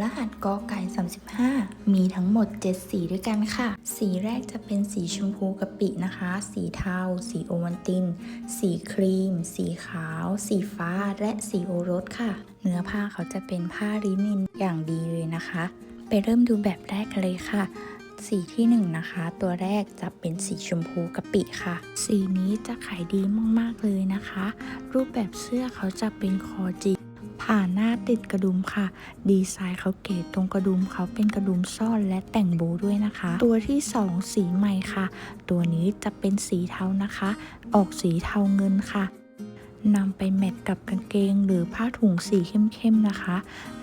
รหัสกอไก่ 35 มีทั้งหมด 7 สีด้วยกันค่ะ สีแรกจะเป็นสีชมพูกะปินะคะ สีเทา สีโอวันติน สีครีม สีขาว สีฟ้า และสีโอรสค่ะ เนื้อผ้าเขาจะเป็นผ้ารินินอย่างดีเลยนะคะ ไปเริ่มดูแบบแรกกันเลยค่ะ สีที่1นงนะคะ ตัวแรกจะเป็นสีชมพูกะปิค่ะ สีนี้จะขายดีมากๆเลยนะคะ รูปแบบเสื้อเขาจะเป็นคอจี ผ่าหน้าติดกระดุมค่ะ ดีไซน์เขาเก๋ตรงกระดุมเขาเป็นกระดุมซ่อนและแต่งโบด้วยนะคะ ตัวที่ 2 สีใหม่ค่ะ ตัวนี้จะเป็นสีเทานะคะ ออกสีเทาเงินค่ะ นำไปแมทกับกางเกงหรือผ้าถุงสีเข้มๆนะคะ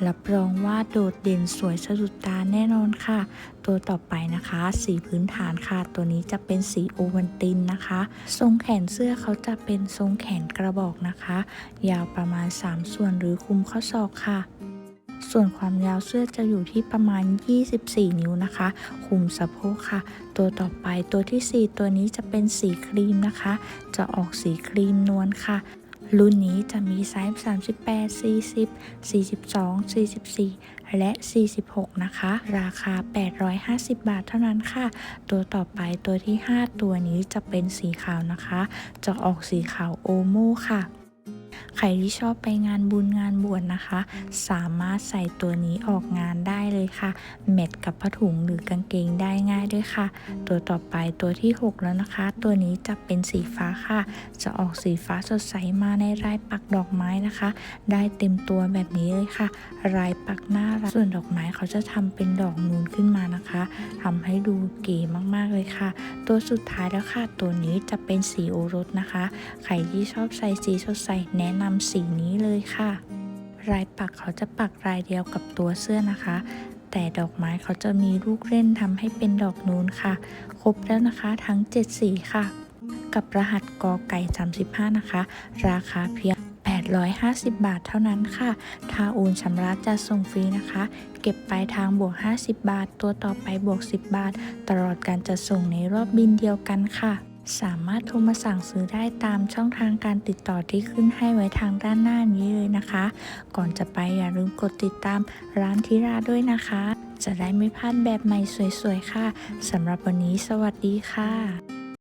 รับรองว่าโดดเด่นสวยสะดุดตาแน่นอนค่ะ ตัวต่อไปนะคะ สีพื้นฐานค่ะ ตัวนี้จะเป็นสีโอวันตินนะคะ ทรงแขนเสื้อเขาจะเป็นทรงแขนกระบอกนะคะ ยาวประมาณ 3 ส่วนหรือคุมข้อศอกค่ะส่วนความยาวเสื้อจะอยู่ที่ประมาณ 24 นิ้วนะคะ คุมสะโพกค่ะ ตัวต่อไปตัวทีสี่4 ตัวนี้จะเป็นสีครีมนะคะ จะออกสีครีมนวลค่ะ รุ่นนี้จะมีไซส์ 38 40 42 44 และ 46 นะคะ ราคา 850 บาทเท่านั้นค่ะ ตัวต่อไปตัวที่ 5 ตัวนี้จะเป็นสีขาวนะคะ จะออกสีขาวโอโม่ค่ะ ใครที่ชอบไปงานบุญงานบวชนะคะ สามารถใส่ตัวนี้ออกงานได้เลยค่ะแมทกับผ้าถุงหรือกางเกงได้ง่ายด้วยค่ะ ตัวต่อไปตัวที่ 6 แล้วนะคะ ตัวนี้จะเป็นสีฟ้าค่ะ จะออกสีฟ้าสดใสมาในลายปักดอกไม้นะคะ ได้เต็มตัวแบบนี้เลยค่ะลายปักหน้ารักส่วนดอกไม้เขาจะทำเป็นดอกนูนขึ้นมานะคะทำให้ดูเก๋มากๆเลยค่ะ ตัวสุดท้ายแล้วค่ะ ตัวนี้จะเป็นสีโอรสนะคะ ใครที่ชอบใส่สีสดใสแนะนนำสีนี้เลยค่ะลายปักเขาจะปักลายเดียวกับตัวเสื้อนะคะ แต่ดอกไม้เขาจะมีลูกเล่นทำให้เป็นดอกนูนค่ะ ครบแล้วนะคะทั้ง 7 สีค่ะ กับรหัสกอไก่ 35 นะคะ ราคาเพียง850 บาทเท่านั้นค่ะถ้าโอนชำระจะส่งฟรีนะคะ เก็บปลายทางบวก 50 บาท ตัวต่อไปบวก 10 บาท ตลอดการจะส่งในรอบบินเดียวกันค่ะ สามารถโทรมาสั่งซื้อได้ตามช่องทางการติดต่อที่ขึ้นให้ไว้ทางด้านหน้านี้เลยนะคะ ก่อนจะไปอย่าลืมกดติดตามร้านทิราด้วยนะคะ จะได้ไม่พลาดแบบใหม่สวยๆค่ะสำหรับวันนี้สวัสดีค่ะ